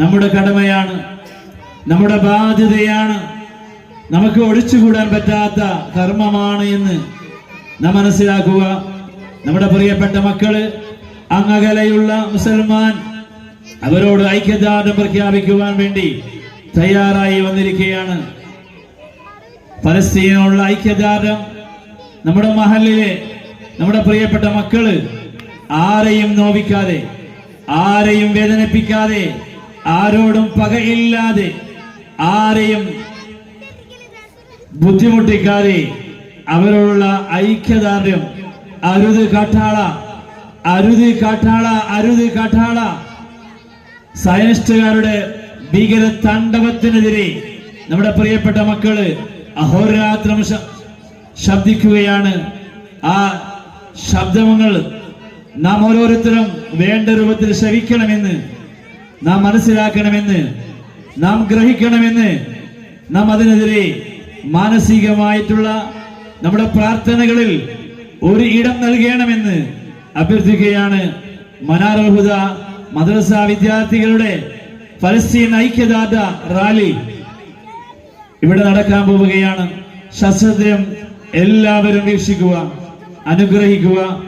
നമ്മുടെ കടമയാണ് നമ്മുടെ ബാധ്യതയാണ്. നമുക്ക് ഒഴിച്ചുകൂടാൻ പറ്റാത്ത കർമ്മമാണ് എന്ന് നാം മനസ്സിലാക്കുക നമ്മുടെ പ്രിയപ്പെട്ട മക്കൾ അങ്ങകലയുള്ള മുസൽമാൻ അവരോട് ഐക്യദാർഢ്യം പ്രഖ്യാപിക്കുവാൻ വേണ്ടി തയ്യാറായി വന്നിരിക്കുകയാണ്. പലസ്തീനോടുള്ള ഐക്യദാർഢ്യം നമ്മുടെ മഹലിലെ നമ്മുടെ പ്രിയപ്പെട്ട മക്കൾ ആരെയും നോവിക്കാതെ ആരെയും വേദനിപ്പിക്കാതെ ആരോടും പകയില്ലാതെ ആരെയും ബുദ്ധിമുട്ടിക്കാതെ അവരോടുള്ള ഐക്യദാർഢ്യം. അരുത് കാട്ടാള അരുത് കാട്ടാള അരുത് കാട്ടാള. സയനിസ്റ്റുകാരുടെ ഭീകര താണ്ഡവത്തിനെതിരെ നമ്മുടെ പ്രിയപ്പെട്ട മക്കൾ അഹോരാത്രം ശബ്ദിക്കുകയാണ്. ആ ശബ്ദങ്ങൾ നാം ഓരോരുത്തരും വേണ്ട രൂപത്തിൽ ശ്രവിക്കണമെന്ന് നാം മനസ്സിലാക്കണമെന്ന് നാം ഗ്രഹിക്കണമെന്ന് നാം അതിനെതിരെ മാനസികമായിട്ടുള്ള നമ്മുടെ പ്രാർത്ഥനകളിൽ ഒരു ഇടം നൽകണമെന്ന് അഭ്യർത്ഥിക്കുകയാണ് മനാറുൽ മദ്രസ വിദ്യാർത്ഥികളുടെ ഫലസ്തീൻ ഐക്യദാത റാലി. ഇവിടെ നടക്കാൻ പോവുകയാണ്. ശസ്ത്രം എല്ലാവരും വീക്ഷിക്കുക അനുഗ്രഹിക്കുക.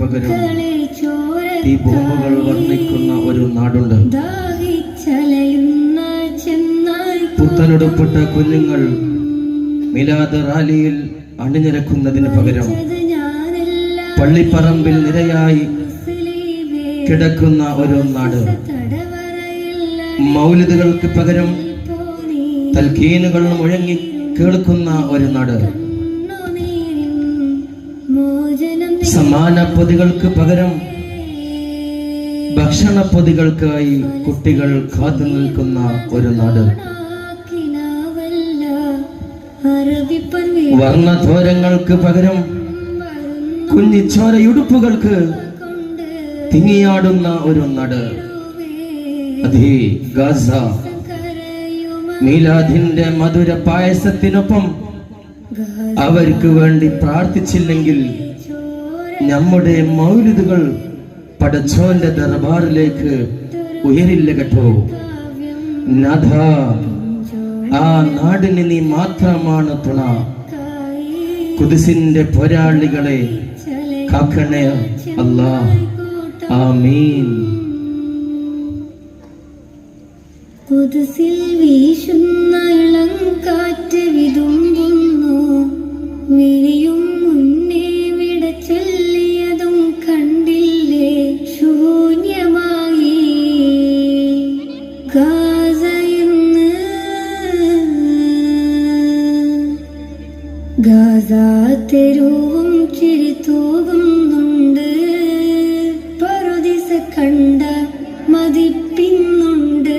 പകരം ഈ ബോംബുകൾ വർണിക്കുന്ന ഒരു നാടുണ്ട്. പുത്തനെടുപ്പെട്ട കുഞ്ഞുങ്ങൾ മിലാദ് റാലിയിൽ അണിനിരക്കുന്നതിന് പകരം പള്ളിപ്പറമ്പിൽ നിരയായി കിടക്കുന്ന ഒരു നാട്. മൗലിദുകൾക്ക് പകരം തൽക്കീനുകൾ മുഴങ്ങി കേൾക്കുന്ന ഒരു നാട്. മോചനം സമാന പൊതികൾക്ക് പകരം ഭക്ഷണ പൊതികൾക്കായി കുട്ടികൾ കാത്തു നിൽക്കുന്ന ഒരു നാട്. വർണധോരങ്ങൾക്ക് പകരം കുഞ്ഞിച്ചോരയുടുപ്പുകൾക്ക് തിങ്ങിയാടുന്ന ഒരു നാട്. അതേ ഗാസ. മീലാദിന്റെ മധുര പായസത്തിനൊപ്പം അവർക്ക് വേണ്ടി പ്രാർത്ഥിച്ചില്ലെങ്കിൽ നമ്മുടെ മൗലിദുകൾ പടച്ചോന്റെ ദർബാറിലേക്ക് ഉയരില്ല കേട്ടോ. ആ നാടിന് നീ മാത്രമാണ് തുണ. കുതിസിന്റെ പോരാളികളെ കാക്കണേ അല്ലാ. ആമീൻ. കുതിസിൽ വീശുന്ന ഇളം കാറ്റ് വിതുമ്പുന്നു. ഗാസ തെരുവും ചിരി തൂകുന്നുണ്ട് പറുദിസ കണ്ട മതിപ്പിന്നുണ്ട്.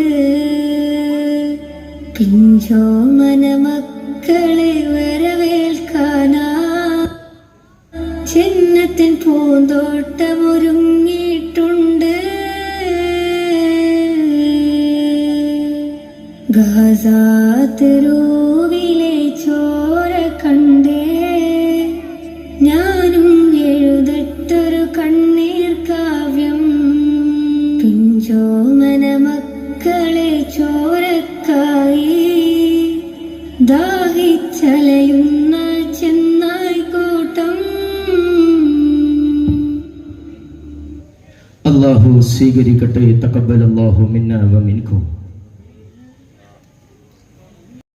പിഞ്ചോ മനമക്കളെ വരവേൽക്കാനാ. ചെന്നത്തിൻ പൂന്തോട്ടമൊരുങ്ങിയിട്ടുണ്ട്. ഗാസാത്തരൂവിലെ പിഞ്ചോമന മക്കളെ ചോരക്കായി ദാഹിച്ചലയുന്ന ചെന്നായിക്കോട്ടം കൂട്ടം. അള്ളാഹു സ്വീകരിക്കട്ടെ തക്കബൽ അള്ളാഹു മിന്ന മിൻകും.